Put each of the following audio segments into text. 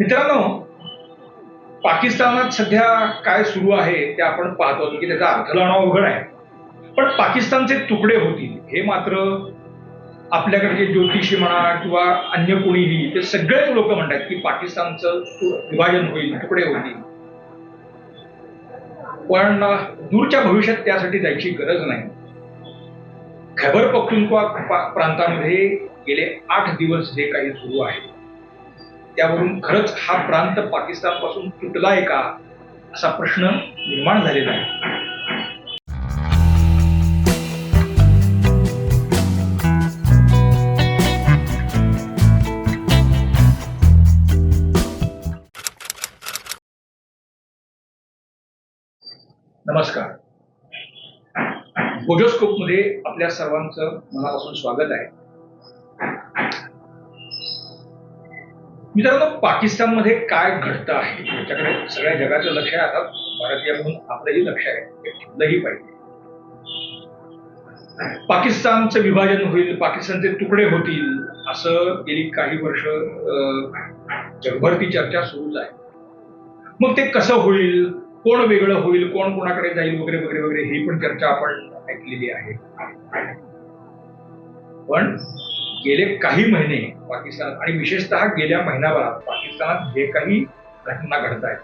मित्रांनो पाकिस्तानात सध्या काय सुरू आहे ते आपण पाहतो की त्याचा अर्थ लावणं अवघड आहे. पण पाकिस्तानचे तुकडे होतील हे मात्र आपल्याकडे जे ज्योतिषी म्हणा किंवा अन्य कोणीही ते सगळेच लोक म्हणतात की पाकिस्तानचं विभाजन होईल तुकडे होतील. पण दूरच्या भविष्यात त्यासाठी जायची गरज नाही. खैबर पख्तुनख्वा प्रांतामध्ये गेले आठ दिवस जे काही सुरू आहे. त्यावरून खरंच हा प्रांत पाकिस्तानपासून तुटलाय का असा प्रश्न निर्माण झालेला आहे. नमस्कार. बोजोस्कोपमध्ये आपल्या सर्वांचं मनापासून स्वागत आहे. मित्रांनो पाकिस्तानमध्ये काय घडतं आहे? याच्याकडे सगळ्या जगाचं लक्ष आहे. आता भारतीय म्हणून आपलंही लक्ष आहे. हे ठेवलंही पाहिजे. पाकिस्तानचं विभाजन होईल पाकिस्तानचे तुकडे होतील असं गेली काही वर्ष अं, जगभर ती चर्चा सुरूच आहे. मग ते कसं होईल? कोण वेगळं होईल? कोण कोणाकडे जाईल? वगैरे वगैरे वगैरे ही पण चर्चा आपण ऐकलेली आहे. पण गेले काही महिने पाकिस्तान आणि विशेषतः गेल्या महिनाभरात पाकिस्तानात जे काही घटना घडत आहेत.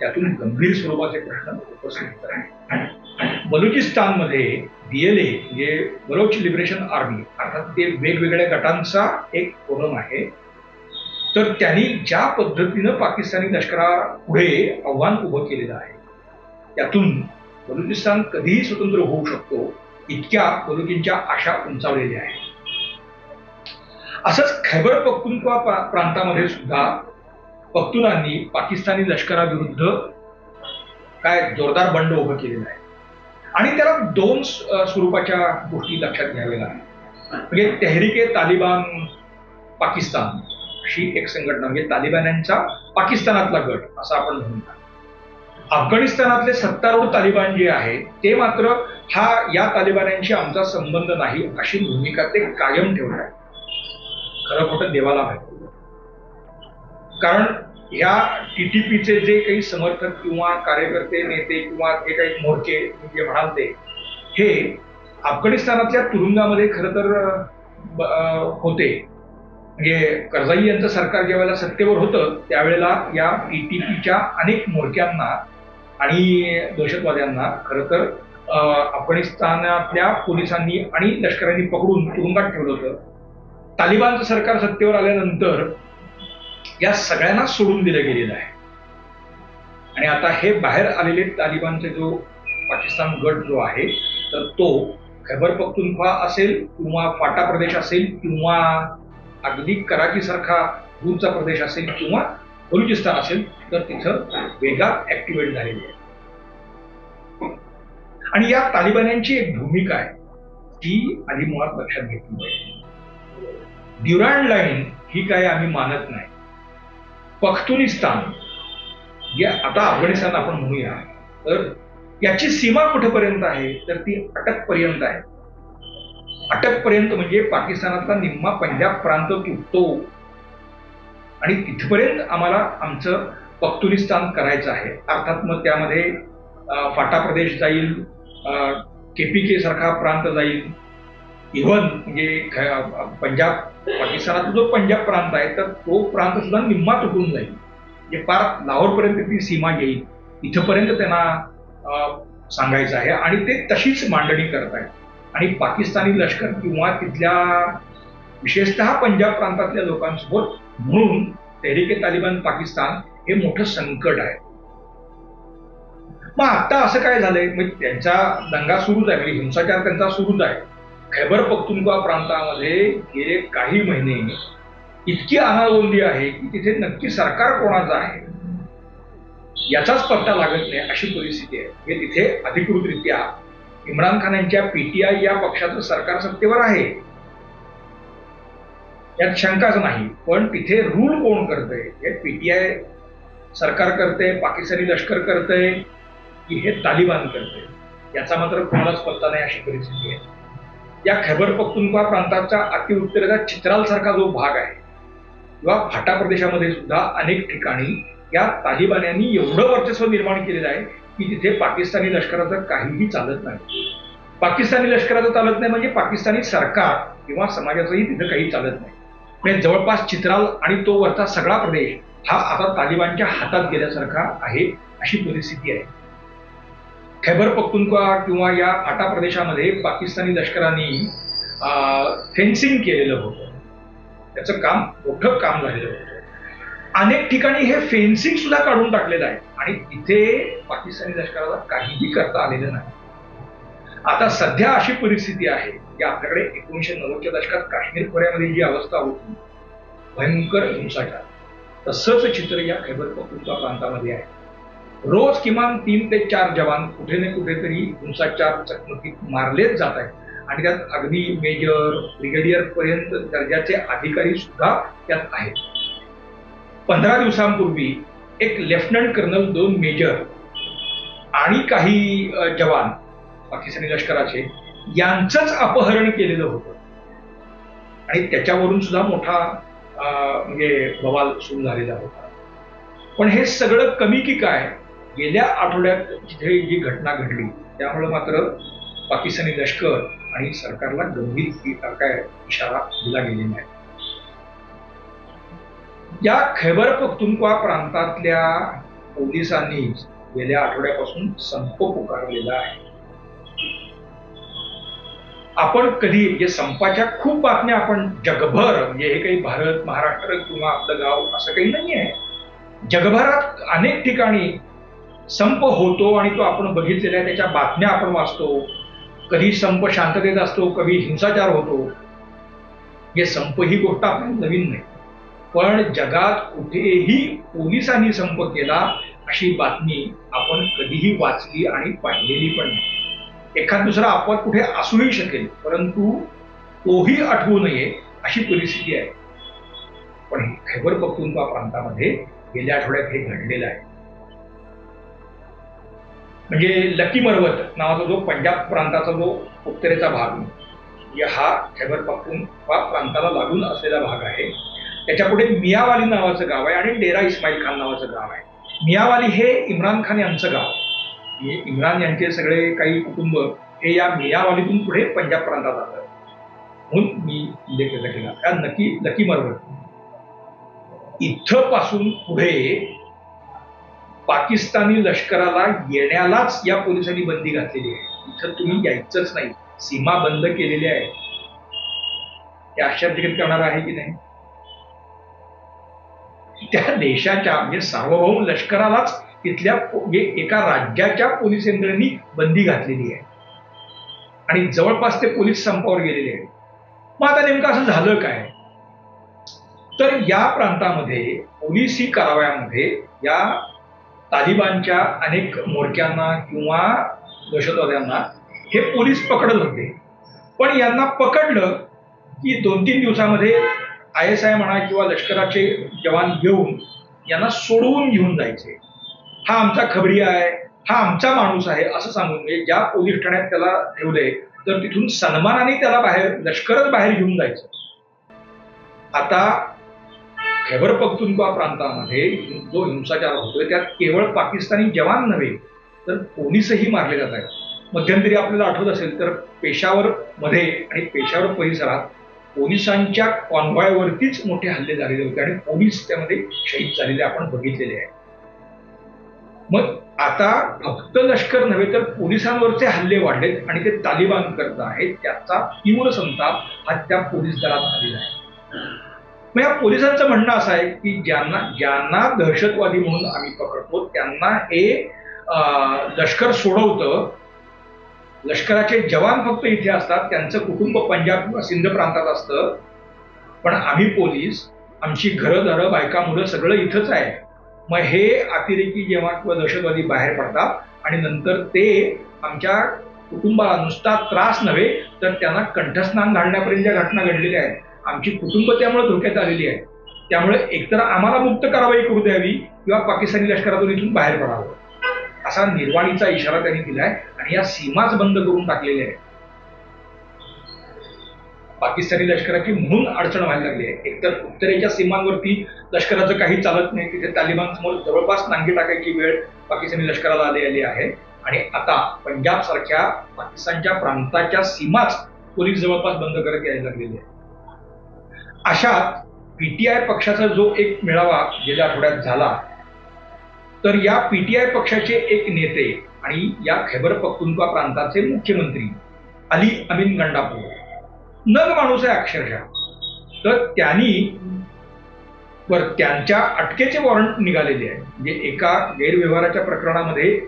त्यातून गंभीर स्वरूपाचे प्रश्न उपस्थित होत आहेत. बलुचिस्तानमध्ये बीएलए म्हणजे बलोच लिबरेशन आर्मी अर्थात ते वेगवेगळ्या गटांचा एक फोरम आहे. तर त्यांनी ज्या पद्धतीनं पाकिस्तानी लष्करापुढे आव्हान उभं केलेलं आहे त्यातून बलुचिस्तान कधीही स्वतंत्र होऊ शकतो इतक्या बलुचींच्या आशा उंचावलेल्या आहेत. असंच खैबर पख्तुनख्वा प्रांतामध्ये सुद्धा पख्तुनांनी पाकिस्तानी लष्कराविरुद्ध काय जोरदार बंड उभं केलेलं आहे. आणि त्याला दोन स्वरूपाच्या गोष्टी लक्षात घ्याव्या लागतात म्हणजे तेहरिके तालिबान पाकिस्तान अशी एक संघटना म्हणजे तालिबान्यांचा पाकिस्तानातला गट असं आपण म्हणूया अफगाणिस्तानातले सत्तारूढ तालिबान जे आहे ते मात्र हा या तालिबान्यांशी आमचा संबंध नाही अशी भूमिका ते कायम ठेवत आहे खरं खोटं देवाला माहिती कारण ह्या टीटीपीचे जे काही समर्थक किंवा कार्यकर्ते नेते किंवा जे काही मोर्चे जे म्हणाल ते हे अफगाणिस्तानातल्या तुरुंगामध्ये खरं तर होते. म्हणजे करजाई यांचं सरकार ज्यावेळेला सत्तेवर होतं त्यावेळेला या टीटीपीच्या अनेक मोर्चांना आणि दहशतवाद्यांना खरं तर अफगाणिस्तानातल्या पोलिसांनी आणि लष्करांनी पकडून तुरुंगात ठेवलं होतं. तालिबानचं सरकार सत्तेवर आल्यानंतर या सगळ्यांना सोडून दिलं गेलेलं आहे. आणि आता हे बाहेर आलेले तालिबानचे जो पाकिस्तान गट जो आहे तर तो खैबर पख्तुनख्वा असेल किंवा फाटा प्रदेश असेल किंवा अगदी कराची सारखा दूरचा प्रदेश असेल किंवा बलुचिस्तान असेल तर तिथं वेगात ऍक्टिव्हेट झालेली आहे. आणि या तालिबान्यांची एक भूमिका आहे ती आधी मुळात लक्षात घेतली पाहिजे. ड्युरँड लाईन ही काय आम्ही मानत नाही. पख्तुनिस्तान. या आता अफगाणिस्तान आपण म्हणूया. तर याची सीमा कुठेपर्यंत आहे? तर ती अटकपर्यंत आहे. अटकपर्यंत म्हणजे पाकिस्तानातला निम्मा पंजाब प्रांत तुटतो आणि तिथपर्यंत आम्हाला आमचं पख्तुनिस्तान करायचं आहे. अर्थात मग त्यामध्ये फाटा प्रदेश जाईल केपीके सारखा प्रांत जाईल. इव्हन म्हणजे पंजाब पाकिस्तानातला जो पंजाब प्रांत आहे तर तो प्रांत सुद्धा निम्मा तुटून जाईल. म्हणजे फार लाहोरपर्यंत ती सीमा येईल. इथंपर्यंत त्यांना सांगायचं आहे. आणि ते तशीच मांडणी करत आहेत आणि पाकिस्तानी लष्कर किंवा तिथल्या विशेषतः पंजाब प्रांतातल्या लोकांसोबत म्हणून तेहरिके तालिबान पाकिस्तान हे मोठं संकट आहे. मग आता असं काय झालंय? म्हणजे त्यांचा दंगा सुरूच आहे. म्हणजे हिंसाचार त्यांचा सुरूच आहे. खैबर पख्तुनख्वा प्रांतामध्ये गेले काही महिने इतकी अनागोंदी आहे की तिथे नक्की सरकार कोणाचं आहे? याचाच पत्ता लागत नाही अशी परिस्थिती आहे. हे तिथे अधिकृतरित्या इम्रान खान यांच्या पीटीआय या पक्षाचं सरकार सत्तेवर आहे. यात शंकाच नाही. पण तिथे रूल कोण करतंय? हे पीटीआय सरकार करते पाकिस्तानी लष्कर करतंय की हे तालिबान करते याचा मात्र कोणालाच पत्ता नाही अशी परिस्थिती आहे. या खैबर पख्तुनख्वा प्रांताचा अतिउत्तरेचा चित्राल जो भाग आहे किंवा फाटा प्रदेशामध्ये सुद्धा अनेक ठिकाणी या तालिबान्यांनी एवढं वर्चस्व निर्माण केलेलं आहे की तिथे पाकिस्तानी लष्कराचं काहीही चालत नाही. पाकिस्तानी लष्कराचं चालत नाही म्हणजे पाकिस्तानी सरकार किंवा समाजाचंही तिथं काही चालत नाही. म्हणजे जवळपास चित्राल आणि तो वरचा सगळा प्रदेश हा आता तालिबानच्या हातात गेल्यासारखा आहे अशी परिस्थिती आहे. खैबर पख्तुनख्वा किंवा या फाटा प्रदेशामध्ये पाकिस्तानी लष्करांनी फेन्सिंग केलेलं होतं. त्याचं काम मोठं काम झालेलं होतं. अनेक ठिकाणी हे फेन्सिंग सुद्धा काढून टाकलेलं आहे. आणि तिथे पाकिस्तानी लष्कराला काहीही करता आलेलं नाही. आता सध्या अशी परिस्थिती आहे की आपल्याकडे एकोणीशे नव्वदच्या दशकात काश्मीर खोऱ्यामध्ये जी अवस्था होती. भयंकर हिंसाचार. तसंच चित्र या खैबर पख्तुनख्वा प्रांतामध्ये आहे. रोज किमान तीन ते चार जवान कुठे ना कुठेतरी हिंसाचार चकमकीत मारलेच जात आहेत. आणि त्यात अगदी मेजर ब्रिगेडियर पर्यंत दर्जाचे अधिकारी सुद्धा त्यात आहेत. पंधरा दिवसांपूर्वी एक लेफ्टनंट कर्नल दोन मेजर आणि काही जवान पाकिस्तानी लष्कराचे यांचंच अपहरण केलेलं होतं. आणि त्याच्यावरून सुद्धा मोठा म्हणजे बवाल सुरू झालेला होता. पण हे सगळं कमी की काय? गेल्या आठवड्यात जिथे जी घटना घडली त्यामुळे मात्र पाकिस्तानी लष्कर आणि सरकारला गंभीर काय इशारा दिला गेलेला आहे. या खैबर पख्तुनख्वा प्रांतातल्या पोलिसांनी गेल्या आठवड्यापासून संप पुकारलेला आहे. आपण कधी म्हणजे संपाच्या खूप बातम्या आपण जगभर म्हणजे हे काही भारत महाराष्ट्र किंवा आपलं गाव असं काही नाही आहे जगभरात अनेक ठिकाणी संप होतो आणि तो आपण बघितलेल्या त्याच्या बातम्या आपण वाचतो. कधी संप शांततेत असतो कधी हिंसाचार होतो. हे संप ही गोष्ट आपण नवीन नाही. पण जगात कुठेही पोलिसांनी संप केला अशी बातमी आपण कधीही वाचली आणि पाहिलेली पण नाही. एखाद दुसरा अपवाद कुठे असूही शकेल परंतु तोही आठवू नये अशी परिस्थिती आहे. पण खैबर पख्तूनख्वा प्रांतामध्ये गेल्या आठवड्यात हे घडलेलं आहे. म्हणजे लकी मरवत नावाचा जो पंजाब प्रांताचा जो उत्तरेचा भाग हा खैबर पा प्रांताला लागून असलेला भाग आहे. त्याच्यापुढे मियावाली नावाचं गाव आहे आणि डेरा इस्माईल खान नावाचं गाव आहे. मियावाली हे इम्रान खान यांचं गाव म्हणजे इम्रान यांचे सगळे काही कुटुंब हे या मियावालीतून पुढे पंजाब प्रांतात आलं म्हणून मी उल्लेख केला. त्या नक्की लकी मरवत इथं पासून पुढे पाकिस्तानी लष्कराला येण्यालाच या पोलिसांनी बंदी घातलेली आहे. इथं तुम्ही यायचंच नाही. सीमा बंद केलेली आहे. ते आश्चर्यचकित करणार आहे की नाही? त्या देशाच्या म्हणजे सार्वभौम लष्करालाच तिथल्या म्हणजे एका राज्याच्या पोलीस यंत्रणांनी बंदी घातलेली आहे. आणि जवळपास ते पोलीस संपावर गेलेले आहेत. मग आता नेमकं असं झालं काय? तर या प्रांतामध्ये पोलिसी कारवायामध्ये या तालिबानच्या अनेक म्होरक्यांना किंवा दहशतवाद्यांना हे पोलीस पकडत होते. पण यांना पकडलं की दोन तीन दिवसामध्ये आय एस आय म्हणा किंवा लष्कराचे जवान घेऊन यांना सोडवून घेऊन जायचे. हा आमचा खबरी आहे हा आमचा माणूस आहे असं सांगून म्हणजे ज्या पोलीस ठाण्यात त्याला ठेवले तर तिथून सन्मानाने त्याला बाहेर लष्करच बाहेर घेऊन जायचं. आता खैबर पख्तुनख्वा प्रांतामध्ये जो हिंसाचार होतोय त्यात केवळ पाकिस्तानी जवान नव्हे तर पोलीसही मारले जात आहेत. मध्यंतरी आपल्याला आठवत असेल तर पेशावर मध्ये आणि पेशावर परिसरात पोलिसांच्या कॉन्वॉयवरतीच मोठे हल्ले झालेले होते आणि पोलीस त्यामध्ये शहीद झालेले आपण बघितलेले आहे. मग आता फक्त लष्कर नव्हे तर पोलिसांवरचे हल्ले वाढलेत आणि ते तालिबान करत आहेत. त्याचा तीव्र संताप हा त्या पोलीस दलात आलेला आहे. मग या पोलिसांचं म्हणणं असं आहे की ज्यांना ज्यांना दहशतवादी म्हणून आम्ही पकडतो त्यांना हे लष्कर सोडवतं. लष्कराचे जवान फक्त इथे असतात त्यांचं कुटुंब पंजाब किंवा सिंध प्रांतात असतं. पण आम्ही पोलीस आमची घरं दरं बायका मुलं सगळं इथंच आहे. मग हे अतिरेकी जेव्हा किंवा दहशतवादी बाहेर पडतात आणि नंतर ते आमच्या कुटुंबाला नुसता त्रास नव्हे तर त्यांना कंठस्नान घालण्यापर्यंत ज्या घटना घडलेल्या आहेत आमची कुटुंब त्यामुळे धोक्यात आलेली आहे. त्यामुळे एकतर आम्हाला मुक्त कारवाई करू द्यावी किंवा पाकिस्तानी लष्करातून इथून बाहेर पडावं. असा निर्वाणीचा इशारा त्यांनी दिलाय आणि या सीमाच बंद करून टाकलेल्या आहेत. पाकिस्तानी लष्कराची म्हणून अडचण व्हायला लागली आहे. एकतर उत्तरेच्या सीमांवरती लष्कराचं काही चालत नाही तिथे तालिबान समोर जवळपास नांगी टाकायची वेळ पाकिस्तानी लष्कराला आली आली आहे. आणि आता पंजाब सारख्या पाकिस्तानच्या प्रांताच्या सीमाच पोलीस जवळपास बंद करत यायला लागलेली आहे. अशात पीटीआय पक्षाचा जो एक मेळावा गेल्या आठवड्यात झाला तर या पीटीआय पक्षाचे एक नेते आणि या खैबर पख्तुनख्वा प्रांताचे मुख्यमंत्री अली अमीन गंडापूर नग माणूस आहे अक्षरशः. तर त्यांनी वर त्यांच्या अटकेचे वॉरंट निघालेले आहे म्हणजे एका गैरव्यवहाराच्या प्रकरणामध्ये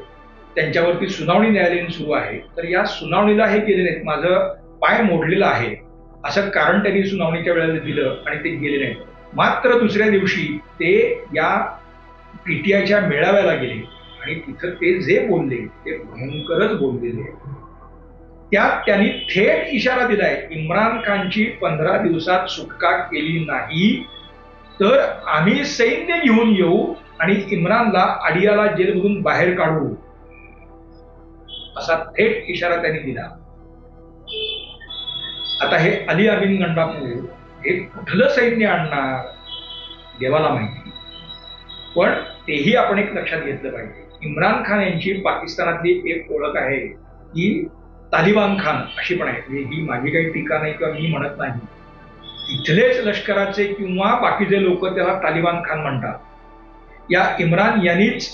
त्यांच्यावरती सुनावणी न्यायालयीन सुरू आहे. तर या सुनावणीला हे केलेले आहेत. माझं पाय मोडलेलं आहे. असं कारण त्यांनी सुनावणीच्या वेळेला दिलं आणि ते गेले नाही मात्र दुसऱ्या दिवशी ते या पीटीआयच्या मेळाव्याला गेले आणि तिथं ते जे बोलले ते भयंकरच बोललेले त्यात त्यांनी थेट इशारा दिलाय इम्रान खानची पंधरा दिवसात सुटका केली नाही तर आम्ही सैन्य घेऊन येऊ आणि इम्रानला अडियाला जेलमधून बाहेर काढू. असा थेट इशारा त्यांनी दिला. आता हे अली अमीन गंडापूर हे कुठलं सैन्य आणणार? देवाला माहिती. पण तेही आपण एक लक्षात घेतलं पाहिजे. इम्रान खान यांची पाकिस्तानातली एक ओळख आहे की तालिबान खान अशी पण आहे. म्हणजे ही माझी काही टीका नाही किंवा मी म्हणत नाही. इथलेच लष्कराचे किंवा बाकीचे लोक त्याला तालिबान खान म्हणतात. या इम्रान यांनीच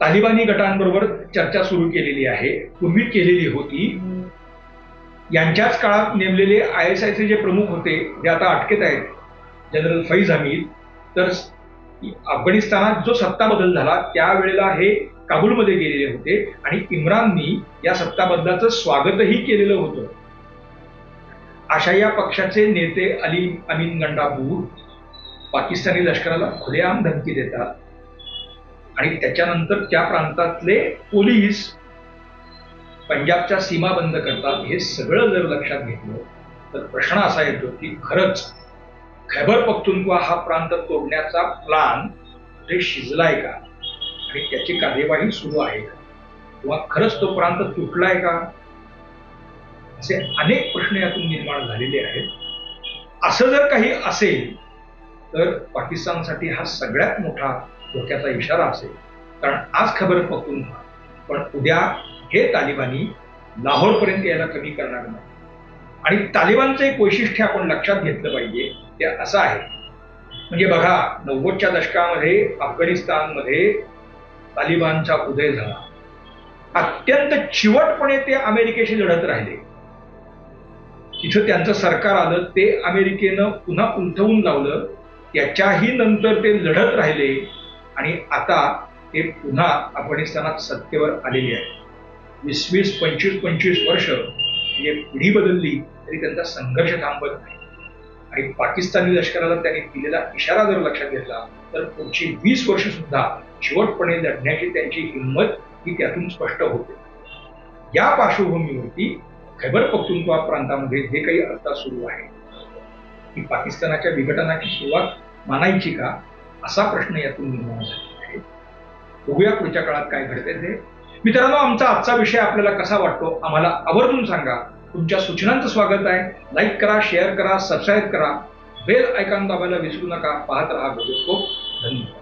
तालिबानी गटांबरोबर चर्चा सुरू केलेली आहे. पूर्वी केलेली होती. यांच्याच काळात नेमलेले आय एस आयचे जे प्रमुख होते जे आता अटकेत आहेत जनरल फैज हमीद तर अफगाणिस्तानात जो सत्ता बदल झाला त्यावेळेला हे काबूलमध्ये गेलेले होते आणि इम्राननी या सत्ता बदलाचं स्वागतही केलेलं होतं. अशा या पक्षाचे नेते अली अमीन गंडापूर पाकिस्तानी लष्कराला खुलेआम धमकी देतात आणि त्याच्यानंतर त्या प्रांतातले पोलीस पंजाबच्या सीमा बंद करतात हे सगळं जर लक्षात घेतलं तर प्रश्न असा येतो की खरंच खैबर पख्तुनख्वा हा प्रांत तोडण्याचा प्लान ते शिजलाय का? आणि त्याची कार्यवाही सुरू आहे का? किंवा खरंच तो प्रांत तुटलाय का? असे अनेक प्रश्न यातून निर्माण झालेले आहेत. असं जर काही असेल तर पाकिस्तानसाठी हा सगळ्यात मोठा धोक्याचा इशारा असेल. कारण आज खबर पकडून पण उद्या हे तालिबानी लाहोरपर्यंत यायला कमी करणार नाही. आणि तालिबानचं एक वैशिष्ट्य आपण लक्षात घेतलं पाहिजे ते असं आहे. म्हणजे बघा नव्वदच्या दशकामध्ये अफगाणिस्तानमध्ये तालिबानचा उदय झाला. अत्यंत चिवटपणे ते अमेरिकेशी लढत राहिले. तिथं त्यांचं सरकार आलं ते अमेरिकेनं पुन्हा उलथवून लावलं. त्याच्याही नंतर ते लढत राहिले आणि आता ते पुन्हा अफगाणिस्तानात सत्तेवर आलेले आहे वीस वीस पंचवीस पंचवीस वर्ष म्हणजे पिढी बदलली तरी त्यांचा संघर्ष थांबत नाही. आणि पाकिस्तानी लष्कराला त्यांनी दिलेला इशारा जर लक्षात घेतला तर पुढची वीस वर्ष सुद्धा शेवटपणे लढण्याची त्यांची हिंमत ही त्यातून स्पष्ट होते. या पार्श्वभूमीवरती खैबर पख्तुनख्वा प्रांतामध्ये जे काही आता सुरू आहे की पाकिस्तानाच्या विघटनाची सुरुवात मानायची का? असा प्रश्न यातून निर्माण झालेला आहे. बघूया पुढच्या काळात काय घडते ते. मित्रांनो आमचा आजचा विषय आपल्याला कसा वाटतो आम्हाला आवर्जून सांगा. तुमच्या सूचनांचं स्वागत आहे. लाईक करा शेअर करा सबस्क्राईब करा. बेल आयकॉन दाबायला विसरू नका. पाहत राहा धन्यवाद.